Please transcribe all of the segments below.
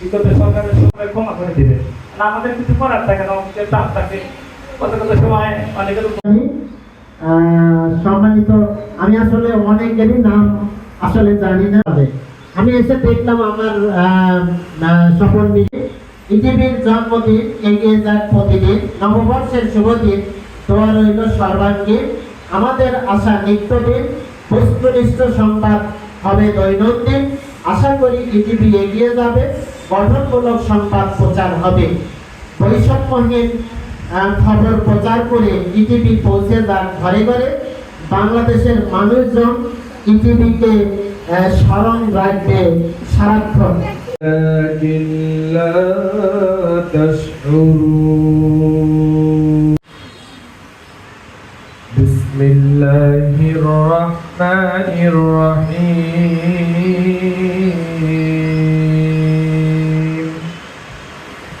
বিগত সরকারের সময় ক্ষমা করে দিবে। আর আমাদের কিছু করার থাকে না আমাদের চাপ থাকে। কত কত সময় অনেকের সম্মানিত, আমি আসলে অনেকেরই নাম আসলে জানি না। আমি এসে দেখলাম আমার সফল মিলে ইটিভির জন্মদিন এগিয়ে যাক প্রতিদিন, নববর্ষের শুভ দিন তোমার রইল সর্বাঙ্গীন আমাদের আশা নিত্যদিন। বস্তুনিষ্ঠ সংবাদ হবে দৈনন্দিন। আশা করি ইটিভি এগিয়ে যাবে। গঠনমূলক সংবাদ প্রচার হবে। বৈষম্যহীন খবর প্রচার করে ইটিভি পৌঁছে যান ঘরে ঘরে বাংলাদেশের মানুষজন ইটিভিকে স্মরণ রাখবে সারাক্ষণ।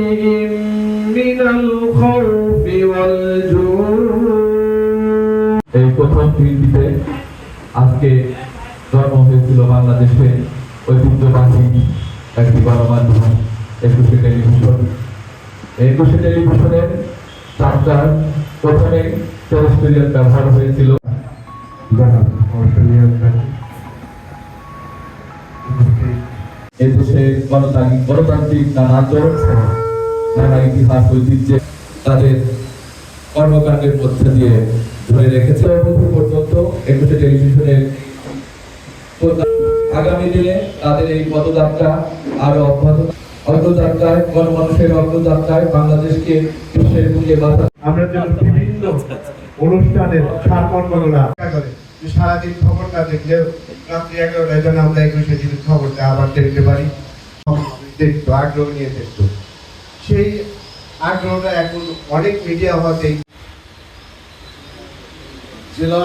بشيء من الخوف والجوع এই প্রথম পৃথিবীতে আজকে জন্ম হয়েছিল বাংলাদেশে ঐতিহ্যবাহী একটি গণমাধ্যম একুশে টেলিভিশন এই একুশে টেলিভিশনের যাত্রার প্রথমে টেলিস্টেরিয়াল ব্যবহার হয়েছিল যারা অস্ট্রেলিয়ান উপস্থিত এই দেশে গণতান্ত্রিক গণতান্ত্রিক নানা আন্দোলন সহ নানা ইতিহাস, ঐতিহ্যে তাদের কর্মকাণ্ডের মধ্যে দিয়ে ধরে রেখেছে। বহু পর্যন্ত একুশে টেলিভিশনের আগামী দিনে তাদের এই পদযাত্রা আরও অব্যাহত অগ্রযাত্রায় অগ্রযাত্রায় বাংলাদেশকে বিশ্বের আমরা যেন বিভিন্ন অনুষ্ঠানের সারমর্মগুলা করে যে সারাদিন খবরটা দেখলে রাত্রি এগারোটায় যেন আমরা একুশে খবরটা আবার দেখতে পারি। দেখতো আগ্রহ নিয়ে দেখতো সেই আগ্রহটা এখন অনেক মিডিয়া হওয়াতেই জেলা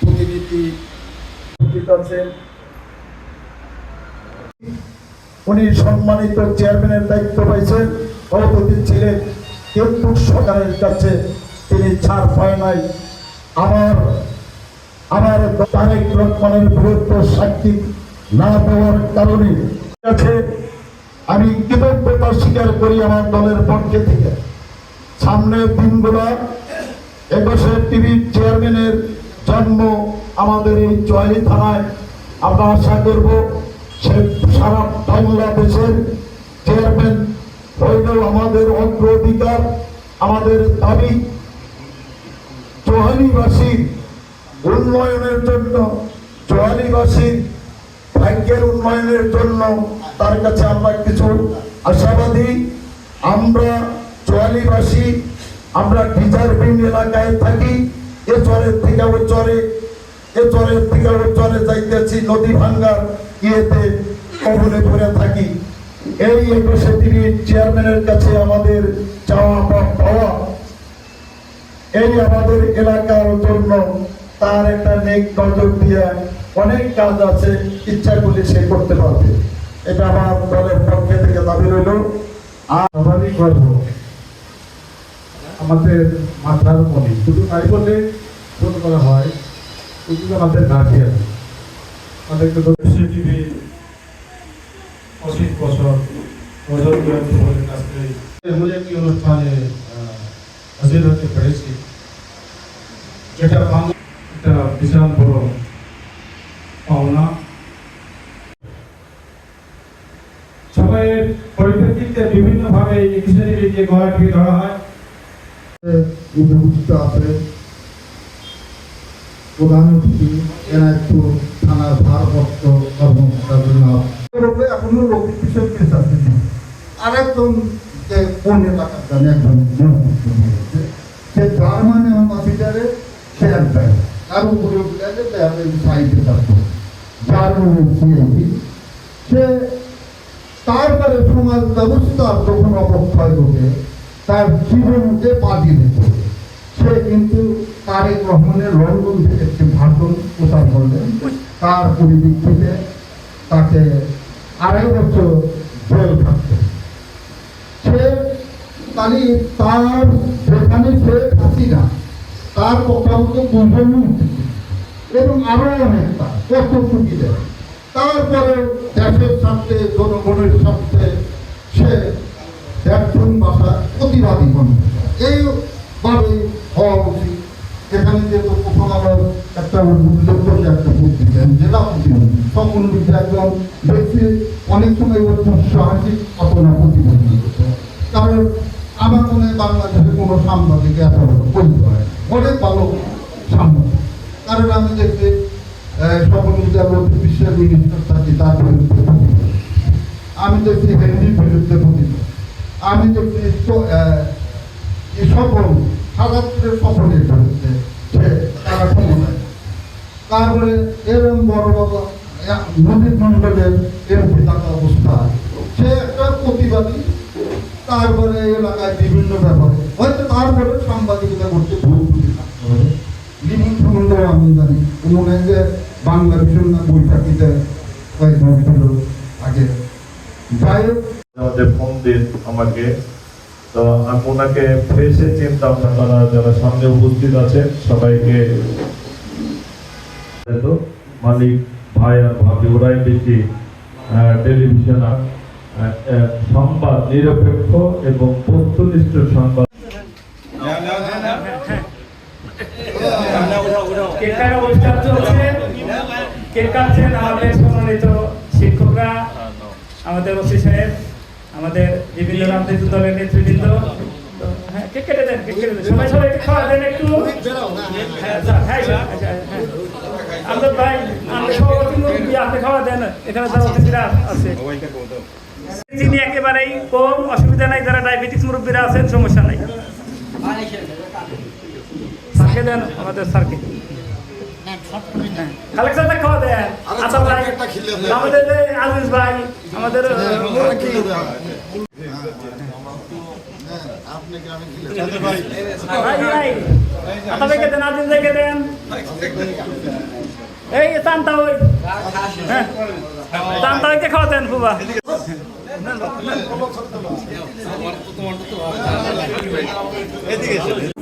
প্রতিনিধি উনি সম্মানিত চেয়ারম্যানের দায়িত্ব পাইছেন। সভাপতি ছিলেন কিন্তু সরকারের কাছে। তিনি ছাড় পায় নাই। আমার আমার তারেক রহমানের বিরুদ্ধে সাক্ষী না দেওয়ার কারণে আমি কৃতজ্ঞতা স্বীকার করি আমার দলের পক্ষে থেকে। সামনের দিনগুলো, একুশে টিভির চেয়ারম্যানের জন্ম আমাদের এই চয়নি থানায়। আমরা আশা করব সে সারা বাংলাদেশের চেয়ারম্যান হইলেও আমাদের অগ্রাধিকার, আমাদের দাবি। চোহালিবাসীর উন্নয়নের জন্য চোহালিবাসীর ভাগ্যের উন্নয়নের জন্য তার কাছে আমরা কিছু আশাবাদী। আমরা চোয়ালিবাসী আমরা রিজার্ভিং এলাকায় থাকি। এ চরের থেকে ও চরে, এ চরের থেকে ও চরে যাইতেছি নদী ভাঙ্গার ইয়েতে, কবলে পড়ে থাকি। এই একুশে টিভির চেয়ারম্যানের কাছে আমাদের চাওয়া বা পাওয়া, এই আমাদের এলাকার জন্য তার একটা নেক নজর দিয়ে অনেক কাজ আছে, ইচ্ছা করলে সে করতে পারবে। এটা আমার দলের পক্ষে থেকে দাবি রইল। আর আমাদের মাথার মনে শুধু তাই বলে ফোন করা হয়, শুধু আমাদের গার্জিয়ান আমাদেরকে তো টিভি পঁচিশ বছর যেটা বিশাল বড় পরিপ্রেক্ষিতে বিভিন্নভাবে একুশে যে গলাটিকে ধরা হয় উপস্থিত আছে প্রধান অতিথি এনায়তপুর থানার ভারপ্রাপ্ত কর্মকর্তা জনাব। রূপে এখনও লৌকিক বিষয় কেস আছে। আরেকজন যে কোন এলাকার জানি একজন সে জার্মান অফিসারে সে একটাই তার উপরে উঠে সাইডে থাকতো। জার্মান সিএনপি সে তারপরে সমাজ ব্যবস্থার যখন অবক্ষয় ঘটে তার জীবনকে বাজি দিত সে কিন্তু তারেক রহমানের লন্ডন থেকে একটি ভাষণ প্রচার করলেন। তার পরিপ্রেক্ষিতে তাকে আড়াই বছর জেল থাকতে সে তাহলে তার যেখানে সে হাসিনা তার কথা দুজনই উঠেছে এবং আরও অনেকটা, কত সুবিধে তারপরে দেশের স্বার্থে জনগণের স্বার্থে সে একজন ভাষা প্রতিবাদী বন্ধ এইভাবে হওয়া উচিত। এখানে যে তথ্য আমার একটা উল্লেখযোগ্য একটা পত্রিকা জেলা তখন একজন ব্যক্তি অনেক সময় ওর সামাজিক ঘটনা প্রতিবন্ধী কারণ আমার মনে হয় বাংলাদেশে কোনো সাংবাদিক এত বলতে হয় অনেক ভালো সাংবাদিক। কারণ আমি দেখছি সকল বিদ্যালয় বিশ্বের মিনিস্টার থাকি তার। আমি দেখছি হিন্দির বিরুদ্ধে। আমি দেখছি সকল সাদাত্রের সকলের বিরুদ্ধে সে তারপরে এরম বড় বাবা নদীর মন্ডলের এমপি থাকা অবস্থা। সে একটা প্রতিবাদী তারপরে এলাকায় বিভিন্ন ব্যাপারে। হয়তো তারপরে সাংবাদিকতা করতে ভুল ত্রুটি থাকতে হবে। সম্বন্ধে আমি জানি। মনে যে বাংলা ভীষণ বৈশাখীতে কয়েক আগে। যাই আমাদের ফোন দিন আমাকে। তো আমি ওনাকে ফেসে চিনতাম না তারা যারা সামনে উপস্থিত আছে। সবাইকে তো মালিক ভাই আর ভাবি ওরাই বেশি আহ, টেলিভিশন সংবাদ নিরপেক্ষ এবং বস্তুনিষ্ঠ সংবাদ। কেকার অনুষ্ঠান চলছে? কেক কাটছেন আমাদের সম্মানিত শিক্ষকরা আমাদের ওসি সাহেব আমাদের বিভিন্ন রাজনৈতিক দলের নেতৃবৃন্দ। হ্যাঁ খাওয়া দেন একটু। হ্যাঁ হ্যাঁ, ভাই আমাদের সভাপতি খাওয়া দেন। এখানে যারা আছে। চিনি একেবারেই কম অসুবিধা নাই যারা ডায়াবেটিস মুরব্বীরা আছেন সমস্যা নাই। আমাদের স্যারকে। খালেক সাহেব খাওয়া দেন। আচ্ছা, আচ্ছা আমাদের আজিজ ভাই আমাদের হ্যাঁ, এই আচ্ছা, তান্তা ওই। হ্যাঁ, তান্তা ওইকে খাওয়া দেন ফুবা এদিকে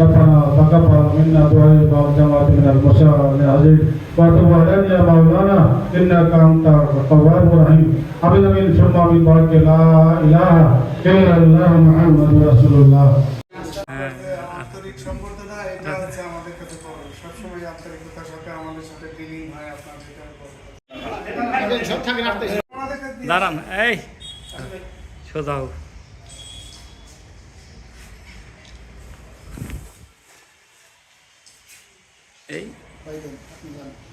ربنا تقبل منا دعاء الجماعة من المشاعر العزيز وتب علينا يا مولانا إنك أنت التواب الرحيم أبدا من ثم من بعد لا إله إلا الله محمد رسول الله আন্তরিক সম্বর্ধনা এটা হচ্ছে আমাদের কাছে বড় সবসময় আন্তরিকতার সাথে আমাদের সাথে ডিলিং হয় আপনার যেটা দাঁড়ান এই সোজা হোক Baik, Pak